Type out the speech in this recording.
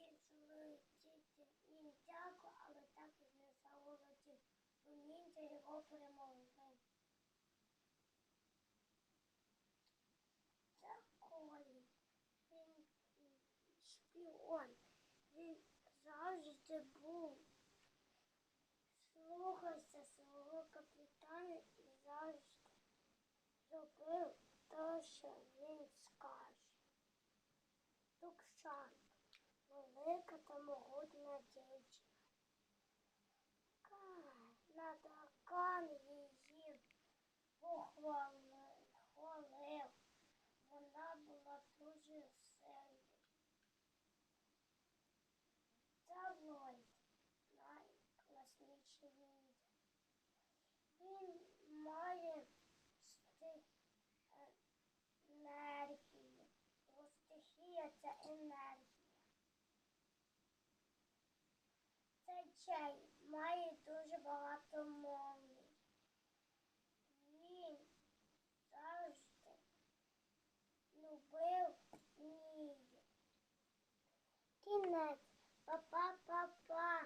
Хотів злетіти ніндзяку, але так і не залетів. У його перемогли. Це Колі. Він шпіон. Він завжди був. Слухайся свого капітана і завжди робив те, що велика та могутня дівчина. Кай, Натакан її похвалив. Вона була дуже сильна. Це найкласніший ніндзя. Він має е, енергію. Його стихія це енергія. Цей чай має дуже багато молній. Він завжди любив Нію. Кінець. Па-па-па-па.